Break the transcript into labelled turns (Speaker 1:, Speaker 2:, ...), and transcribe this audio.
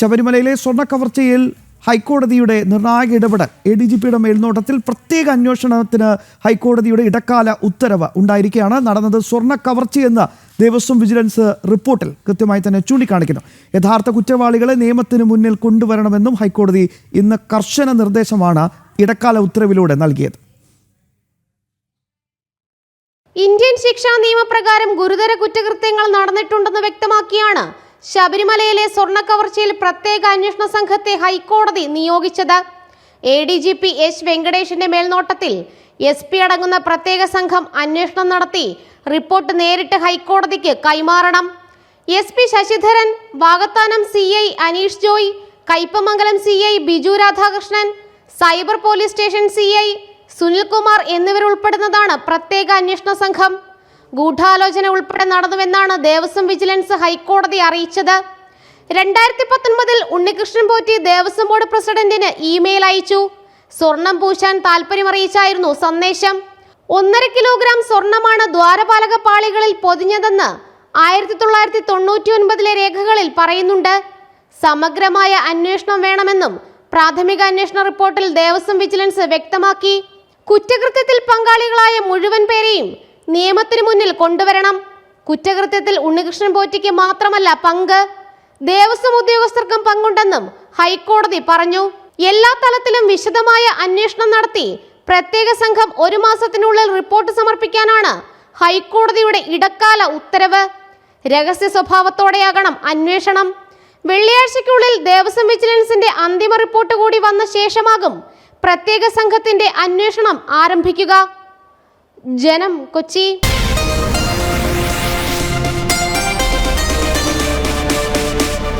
Speaker 1: ശബരിമലയിലെ സ്വർണ കവർച്ചയിൽ ഹൈക്കോടതിയുടെ നിർണായക ഇടപെടൽ. എ ഡി ജി പിയുടെ മേൽനോട്ടത്തിൽ പ്രത്യേക അന്വേഷണത്തിന് ഹൈക്കോടതിയുടെ ഇടക്കാല ഉത്തരവ് ഉണ്ടായിരിക്കുകയാണ്. നടന്നത് സ്വർണ കവർച്ചയെന്ന് ദേവസ്വം വിജിലൻസ് റിപ്പോർട്ടിൽ കൃത്യമായി തന്നെ ചൂണ്ടിക്കാണിക്കുന്നു. യഥാർത്ഥ കുറ്റവാളികളെ നിയമത്തിന് മുന്നിൽ കൊണ്ടുവരണമെന്നും ഹൈക്കോടതി ഇന്ന് കർശന നിർദ്ദേശമാണ് ഇടക്കാല ഉത്തരവിലൂടെ നൽകിയത്.
Speaker 2: ഇന്ത്യൻ ശിക്ഷാ നിയമപ്രകാരം ഗുരുതര കുറ്റകൃത്യങ്ങൾ നടന്നിട്ടുണ്ടെന്ന് വ്യക്തമാക്കിയാണ് ശബരിമലയിലെ സ്വർണ കവർച്ചയിൽ പ്രത്യേക അന്വേഷണ സംഘത്തെ ഹൈക്കോടതി നിയോഗിച്ചത്. A D G P H വെങ്കടേഷിന്റെ മേൽനോട്ടത്തിൽ എസ് പി അടങ്ങുന്ന പ്രത്യേക സംഘം അന്വേഷണം നടത്തി റിപ്പോർട്ട് നേരിട്ട് ഹൈക്കോടതിക്ക് കൈമാറണം. S P Sasidharan Vakathanam C I Aneesh Joy Kaipamangalam C I Biju Radhakrishnan cyber police station C I Sunilkumar എന്നിവരുൾപ്പെടുന്നതാണ് പ്രത്യേക അന്വേഷണ സംഘം. ഗൂഢാലോചന ഉൾപ്പെടെ നടന്നുവെന്നാണ് ദേവസ്വം വിജിലൻസ് ഹൈക്കോടതി അറിയിച്ചത്. രണ്ടായിരത്തി പത്തൊൻപതിൽ ഉണ്ണികൃഷ്ണൻ പോറ്റി ദേവസ്വം ബോർഡ് പ്രസിഡന്റിന് ഇമെയിൽ അയച്ചു. സ്വർണം പൂശാൻ താല്പര്യമറിയിച്ചായിരുന്നു സന്ദേശം. ഒന്നര കിലോഗ്രാം സ്വർണമാണ് ദ്വാരപാലക പാളികളിൽ പൊതിഞ്ഞതെന്ന് ആയിരത്തി തൊള്ളായിരത്തി തൊണ്ണൂറ്റി ഒൻപതിലെ രേഖകളിൽ പറയുന്നുണ്ട്. സമഗ്രമായ അന്വേഷണം വേണമെന്നും പ്രാഥമിക അന്വേഷണ റിപ്പോർട്ടിൽ ദേവസ്വം വിജിലൻസ് വ്യക്തമാക്കി. കുറ്റകൃത്യത്തിൽ പങ്കാളികളായ മുഴുവൻ പേരെയും നിയമത്തിന് മുന്നിൽ കൊണ്ടുവരണം. കുറ്റകൃത്യത്തിൽ ഉണ്ണികൃഷ്ണൻ പോറ്റിക്ക് മാത്രമല്ല പങ്ക്. ദേവസ്വം ഉദ്യോഗസ്ഥർക്കും പങ്കുണ്ടെന്നും ഹൈക്കോടതി പറഞ്ഞു. എല്ലാ തലത്തിലും വിശദമായ അന്വേഷണം നടത്തി പ്രത്യേക സംഘം ഒരു മാസത്തിനുള്ളിൽ റിപ്പോർട്ട് സമർപ്പിക്കാനാണ് ഹൈക്കോടതിയുടെ ഇടക്കാല ഉത്തരവ്. രഹസ്യ സ്വഭാവത്തോടെയാകണം അന്വേഷണം. വെള്ളിയാഴ്ചയ്ക്കുള്ളിൽ ദേവസ്വം വിജിലൻസിന്റെ അന്തിമ റിപ്പോർട്ട് കൂടി വന്ന ശേഷമാകും പ്രത്യേക സംഘത്തിന്റെ അന്വേഷണം ആരംഭിക്കുക. ജനം കൊച്ചി